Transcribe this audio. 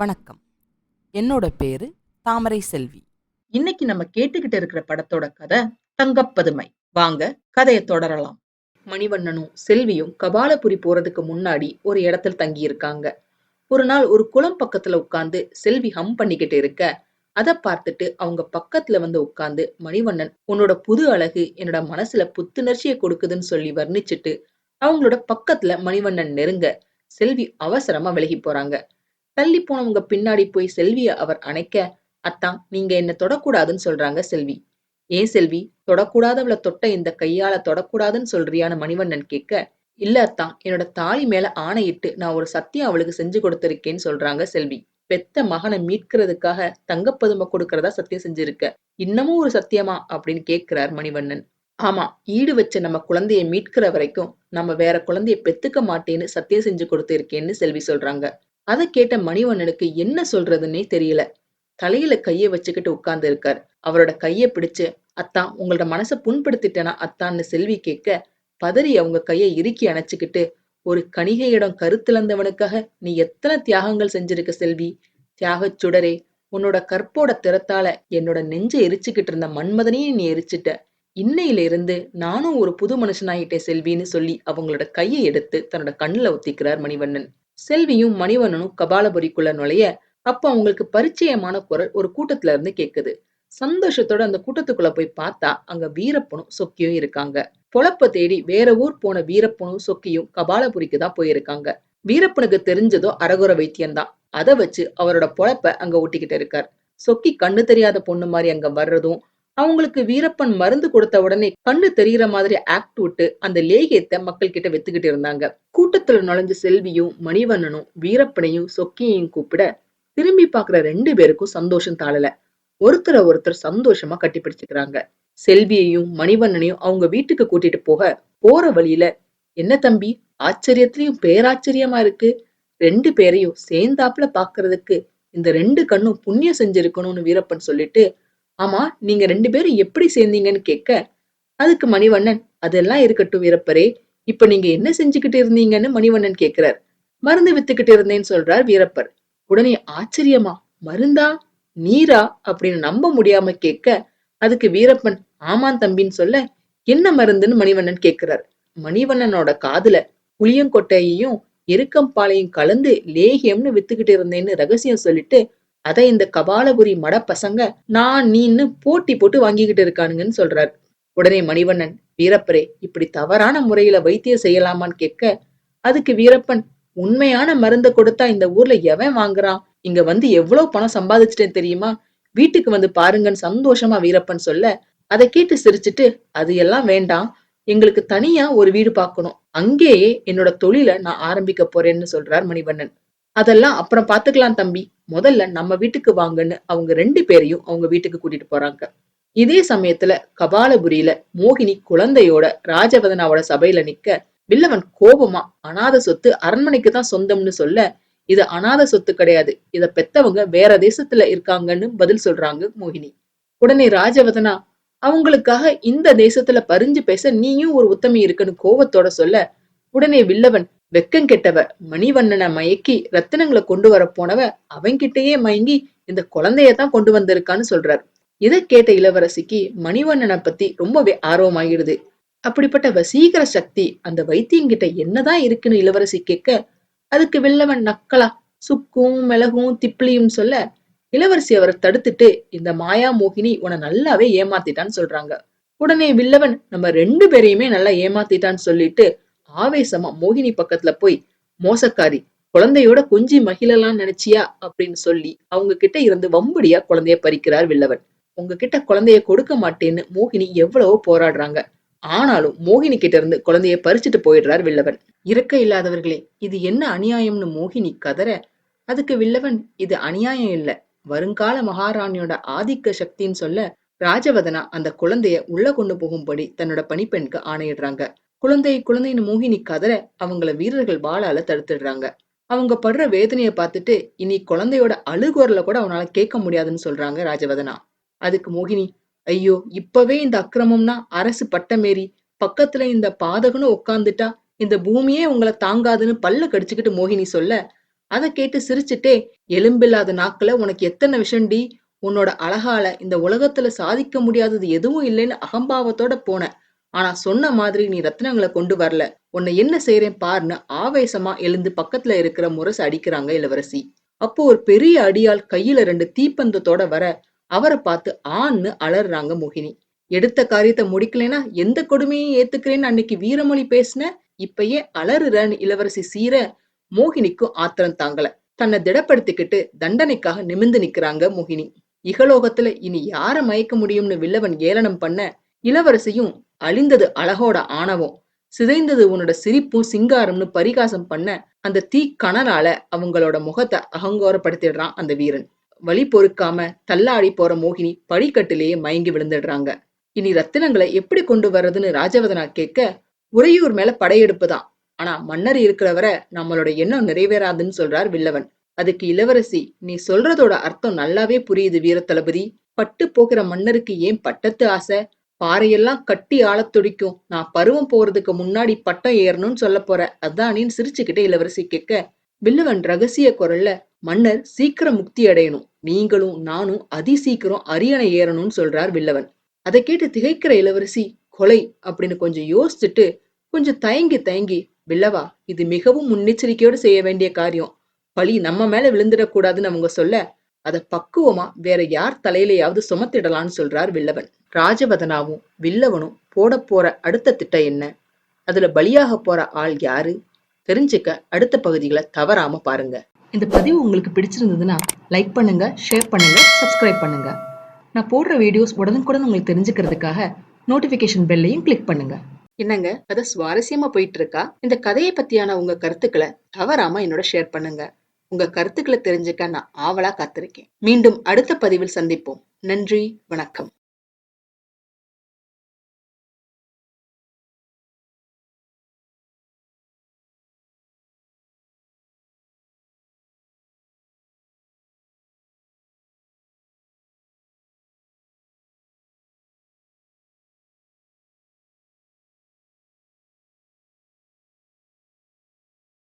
வணக்கம். என்னோட பேரு தாமரை செல்வி. இன்னைக்கு நம்ம கேட்டுக்கிட்டு இருக்கிற படத்தோட கதை தங்கப்பதுமை. வாங்க கதையை தொடரலாம். மணிவண்ணனும் செல்வியும் கபாலபுரி போறதுக்கு முன்னாடி ஒரு இடத்துல தங்கி இருக்காங்க ஒரு நாள் ஒரு குளம் பக்கத்துல உட்கார்ந்து செல்வி ஹம் பண்ணிக்கிட்டு இருக்க. அதை பார்த்துட்டு அவங்க பக்கத்துல வந்து உட்கார்ந்து மணிவண்ணன் உன்னோட புது அழகு என்னோட மனசுல புத்துணர்ச்சியை கொடுக்குதுன்னு சொல்லி வர்ணிச்சிட்டு அவங்களோட பக்கத்துல மணிவண்ணன் நெருங்க. செல்வி அவசரமா விலகி போறாங்க. தள்ளி போனவங்க பின்னாடி போய் செல்விய அவர் அணைக்க அத்தான் நீங்க என்ன தொடக்கூடாதுன்னு சொல்றாங்க செல்வி. ஏன் செல்வி? தொடக்கூடாதவள தொட்ட இந்த கையால தொடக்கூடாதுன்னு சொல்றியான மணிவண்ணன் கேட்க இல்ல அத்தான் என்னோட தாலி மேல ஆணையிட்டு நான் ஒரு சத்தியம் அவளுக்கு செஞ்சு கொடுத்திருக்கேன்னு சொல்றாங்க செல்வி. பெத்த மகனை மீட்கிறதுக்காக தங்கப்பதுமை கொடுக்கறதா சத்தியம் செஞ்சிருக்க. இன்னமும் ஒரு சத்தியமா? அப்படின்னு கேட்கிறார் மணிவண்ணன். ஆமா ஈடு வச்ச நம்ம குழந்தைய மீட்கிற வரைக்கும் நம்ம வேற குழந்தைய பெத்துக்க மாட்டேன்னு சத்தியம் செஞ்சு கொடுத்திருக்கேன்னு செல்வி சொல்றாங்க. அதை கேட்ட மணிவண்ணனுக்கு என்ன சொல்றதுன்னே தெரியல. தலையில கைய வச்சுக்கிட்டு உட்கார்ந்து இருக்கார் அவரோட கைய பிடிச்சு அத்தான் உங்களோட மனசை புண்படுத்திட்டேனா அத்தான்னு செல்வி கேட்க பதறி அவங்க கையை இறுக்கி அணைச்சுக்கிட்டு ஒரு கணிகையிடம் கருத்திழந்தவனுக்காக நீ எத்தனை தியாகங்கள் செஞ்சிருக்க செல்வி? தியாகச் சுடரே உன்னோட கற்போட திறத்தால என்னோட நெஞ்ச எரிச்சுக்கிட்டு இருந்த மன்மதனையும் நீ எரிச்சிட்ட. இன்னையில இருந்து நானும் ஒரு புது மனுஷனாயிட்டேன் செல்வின்னு சொல்லி அவங்களோட கையை எடுத்து தன்னோட கண்ணுல ஒத்திக்கிறார் மணிவண்ணன். செல்வியும் மணிவண்ணனும் கபாலபுரிக்குள்ள நுழைய அப்ப அவங்களுக்கு பரிச்சயமான குரல் ஒரு கூட்டத்துல இருந்து கேக்குது. சந்தோஷத்தோட அந்த கூட்டத்துக்குள்ள போய் பார்த்தா அங்க வீரப்பனும் சொக்கியும் இருக்காங்க. பொழப்ப தேடி வேற ஊர் போன வீரப்பனும் சொக்கியும் கபாலபுரிக்கு தான் போயிருக்காங்க. வீரப்பனுக்கு தெரிஞ்சதோ அரகுர வைத்தியம் தான். அதை வச்சு அவரோட பொழப்ப அங்க ஒட்டிக்கிட்டு இருக்கார். சொக்கி கண்ணு தெரியாத பொண்ணு மாதிரி அங்க வர்றதும் அவங்களுக்கு வீரப்பன் மருந்து கொடுத்த உடனே கண்ணு தெரியற மாதிரி ஆக்ட் விட்டு அந்த லேகியத்தை மக்கள் கிட்ட வித்துக்கிட்டு இருந்தாங்க. கூட்டத்துல நுழைஞ்ச செல்வியும் மணிவண்ணனும் வீரப்பனையும் சொக்கியையும் கூப்பிட திரும்பி பாக்குற ரெண்டு பேருக்கும் சந்தோஷம் தாழல. ஒருத்தரை ஒருத்தர் சந்தோஷமா கட்டி பிடிச்சுக்கிறாங்க. செல்வியையும் மணிவண்ணனையும் அவங்க வீட்டுக்கு கூட்டிட்டு போக போற வழியில என்ன தம்பி ஆச்சரியத்திலயும் பேராச்சரியமா இருக்கு. ரெண்டு பேரையும் சேர்ந்தாப்புல பாக்குறதுக்கு இந்த ரெண்டு கண்ணும் புண்ணியம் செஞ்சிருக்கணும்னு வீரப்பன் சொல்லிட்டு ஆமா நீங்க ரெண்டு பேரும் எப்படி சேர்ந்தீங்கன்னு கேட்க அதுக்கு மணிவண்ணன் அதெல்லாம் இருக்கட்டும் வீரப்பரே இப்ப நீங்க என்ன செஞ்சுக்கிட்டு இருந்தீங்கன்னு மணிவண்ணன் கேக்குறார் மருந்து வித்துக்கிட்டு இருந்தேன்னு சொல்றார் வீரப்பர். உடனே ஆச்சரியமா மருந்தா? நீரா? அப்படின்னு நம்ப முடியாம கேட்க அதுக்கு வீரப்பன் ஆமான் தம்பின்னு சொல்ல என்ன மருந்துன்னு மணிவண்ணன் கேக்குறார் மணிவண்ணனோட காதுல புளியங்கொட்டையையும் எருக்கம்பாலையும் கலந்து லேகியம்னு வித்துக்கிட்டு இருந்தேன்னு ரகசியம் சொல்லிட்டு அதை இந்த கபாலபுரி மட பசங்க நான் நீன்னு போட்டி போட்டு வாங்கிக்கிட்டு இருக்கானுங்கன்னு சொல்றாரு. உடனே மணிவண்ணன் வீரப்பரே இப்படி தவறான முறையில வைத்தியம் செய்யலாமான்னு கேட்க அதுக்கு வீரப்பன் உண்மையான மருந்தை கொடுத்தா இந்த ஊர்ல எவன் வாங்குறான்? இங்க வந்து எவ்வளவு பணம் சம்பாதிச்சிட்டேன் தெரியுமா? வீட்டுக்கு வந்து பாருங்கன்னு சந்தோஷமா வீரப்பன் சொல்ல அதை கேட்டு சிரிச்சிட்டு அது எல்லாம் வேண்டாம். எங்களுக்கு தனியா ஒரு வீடு பார்க்கணும். அங்கேயே என்னோட தொழிலை நான் ஆரம்பிக்க போறேன்னு சொல்றார் மணிவண்ணன். அதெல்லாம் அப்புறம் பாத்துக்கலாம் தம்பி. முதல்ல நம்ம வீட்டுக்கு வாங்கன்னு அவங்க ரெண்டு பேரையும் அவங்க வீட்டுக்கு கூட்டிட்டு போறாங்க. இதே சமயத்துல கபாலபுரியில மோகினி குழந்தையோட ராஜவதனாவோட சபையில நிக்க வில்லவன் கோபமா அனாத சொத்து அரண்மனைக்கு தான் சொந்தம்னு சொல்ல இது அனாத சொத்து கிடையாது. இத பெத்தவங்க வேற தேசத்துல இருக்காங்கன்னு பதில் சொல்றாங்க மோகினி. உடனே ராஜவதனா அவங்களுக்காக இந்த தேசத்துல பறிஞ்சு பேச நீயும் ஒரு உத்தமி இருக்குன்னு கோவத்தோட சொல்ல உடனே வில்லவன் வெக்கம் கெட்டவ மணிவண்ணனை மயக்கி ரத்தினங்களை கொண்டு வர போனவ அவன்கிட்டயே மயங்கி இந்த குழந்தையதான் கொண்டு வந்திருக்கான்னு சொல்றார். இதை கேட்ட இளவரசிக்கு மணிவண்ணனை பத்தி ரொம்பவே ஆர்வமாகிடுது. அப்படிப்பட்ட வசீகர சக்தி அந்த வைத்தியங்கிட்ட என்னதான் இருக்குன்னு இளவரசி கேட்க அதுக்கு வில்லவன் நக்கலா சுக்கும் மிளகும் திப்பிலியும் சொல்ல இளவரசி அவரை தடுத்துட்டு இந்த மாயா மோகினி உன்னை நல்லாவே ஏமாத்திட்டான்னு சொல்றாங்க. உடனே வில்லவன் நம்ம ரெண்டு பேரையுமே நல்லா ஏமாத்திட்டான்னு சொல்லிட்டு ஆவேசமா மோகினி பக்கத்துல போய் மோசக்காரி குழந்தையோட கொஞ்சி மகிழலாம் நினைச்சியா? அப்படின்னு சொல்லி அவங்க கிட்ட இருந்து வம்படியா குழந்தைய பறிக்கிறார் வில்லவன். உங்ககிட்ட குழந்தைய கொடுக்க மாட்டேன்னு மோகினி எவ்வளவோ போராடுறாங்க. ஆனாலும் மோகினி கிட்ட இருந்து குழந்தைய பறிச்சுட்டு போயிடுறார் வில்லவன். இருக்க இல்லாதவர்களே இது என்ன அநியாயம்னு மோகினி கதற? அதுக்கு வில்லவன் இது அநியாயம் இல்ல. வருங்கால மகாராணியோட ஆதிக்க சக்தின்னு சொல்ல ராஜவதனா அந்த குழந்தைய உள்ள கொண்டு போகும்படி தன்னோட பணிப்பெண்க்கு ஆணையிடுறாங்க. குழந்தை குழந்தைன்னு மோகினி கதற அவங்கள வீரர்கள் வாளால தடுத்துடுறாங்க. அவங்க படுற வேதனைய பார்த்துட்டு இனி குழந்தையோட அழுகுரல கூட அவனால கேட்க முடியாதுன்னு சொல்றாங்க ராஜவதனா. அதுக்கு மோகினி ஐயோ இப்பவே இந்த அக்கிரமம்னா அரசு பட்டமேறி பக்கத்துல இந்த பாதகனும் உட்காந்துட்டா இந்த பூமியே உங்களை தாங்காதுன்னு பல்ல கடிச்சுக்கிட்டு மோகினி சொல்ல அதை கேட்டு சிரிச்சுட்டே எலும்பில்லாத நாக்குல உனக்கு எத்தனை விஷயம்டி உன்னோட அழகால இந்த உலகத்துல சாதிக்க முடியாதது எதுவும் இல்லைன்னு அகம்பாவத்தோட போன ஆனா சொன்ன மாதிரி நீ ரத்னங்களை கொண்டு வரல. உன்னை என்ன செய்யறேன் பாருன்னு ஆவேசமா எழுந்து பக்கத்துல இருக்கிற முரசு அடிக்கிறாங்க இளவரசி. அப்போ ஒரு பெரிய அடியால் கையில ரெண்டு தீப்பந்தத்தோட வர அவரை பார்த்து ஆன்னு அலறாங்க மோகினி. எடுத்த காரியத்தை முடிக்கலைன்னா எந்த கொடுமையும் ஏத்துக்கிறேன்னு அன்னைக்கு வீரமொழி பேசின? இப்பயே அலறுறன்னு இளவரசி சீர மோகினிக்கும் ஆத்திரம் தாங்கல. தன்னை திடப்படுத்திக்கிட்டு தண்டனைக்காக நிமிந்து நிக்கிறாங்க மோகினி. இகலோகத்துல இனி யார மயக்க முடியும்னு வில்லவன் ஏளனம் பண்ண இளவரசியும் அழிந்தது அழகோட ஆணவம். சிதைந்தது உன்னோட சிரிப்பும் சிங்காரம்னு பரிகாசம் பண்ண அந்த தீ கணலால அவங்களோட முகத்தை அகங்கோரப்படுத்திடுறான் அந்த வீரன். வழி பொறுக்காம தள்ளாடி போற மோகினி படிக்கட்டிலேயே மயங்கி விழுந்துடுறாங்க. இனி ரத்தினங்களை எப்படி கொண்டு வர்றதுன்னு ராஜவதனா கேட்க உறையூர் மேல படையெடுப்புதான் ஆனா மன்னர் இருக்கிறவரை நம்மளோட எண்ணம் நிறைவேறாதுன்னு சொல்றார் வில்லவன். அதுக்கு இளவரசி நீ சொல்றதோட அர்த்தம் நல்லாவே புரியுது வீர தளபதி. பட்டு போகிற மன்னருக்கு ஏன் பட்டத்து ஆசை? பாறையெல்லாம் கட்டி ஆளத் துடிக்கும். நான் பருவம் போறதுக்கு முன்னாடி பட்டம் ஏறணும்னு சொல்ல போற அதானின்னு சிரிச்சுக்கிட்டே இளவரசி கேட்க வில்லவன் ரகசிய குரல்ல மன்னர் சீக்கிரம் முக்தி அடையணும். நீங்களும் நானும் அதி சீக்கிரம் அரியணை ஏறணும்னு சொல்றார் வில்லவன். அதை கேட்டு திகைக்கிற இளவரசி கொலை அப்படின்னு கொஞ்சம் யோசிச்சுட்டு கொஞ்சம் தயங்கி தயங்கி வில்லவா இது மிகவும் முன்னெச்சரிக்கையோடு செய்ய வேண்டிய காரியம். பழி நம்ம மேல விழுந்துடக்கூடாதுன்னு அவங்க சொல்ல அத பக்குவமா வேற யார் தலையிலையாவது சுமத்திடலாம்னு சொல்றார் வில்லவன். ராஜவதனாவும் வில்லவனும் போட போற அடுத்த திட்டம் என்ன? அதுல பலியாக போற ஆள் யாரு? தெரிஞ்சுக்க அடுத்த பகுதிகளை தவறாம பாருங்க. இந்த பதிவு உங்களுக்கு பிடிச்சிருந்ததுன்னா லைக் பண்ணுங்க ஷேர் பண்ணுங்க சப்ஸ்கிரைப் பண்ணுங்க. நான் போடுற வீடியோஸ் உடனுக்குடன் உங்களுக்கு தெரிஞ்சுக்கிறதுக்காக நோட்டிபிகேஷன் பெல்லையும் கிளிக் பண்ணுங்க. என்னங்க? கதை சுவாரஸ்யமா போயிட்டு இருக்கா இந்த கதையை பத்தியான உங்க கருத்துக்களை தவறாம என்னோட ஷேர் பண்ணுங்க. உங்க கருத்துக்களை தெரிஞ்சுக்க நான் ஆவலா காத்திருக்கேன். மீண்டும் அடுத்த பதிவில் சந்திப்போம். நன்றி வணக்கம்.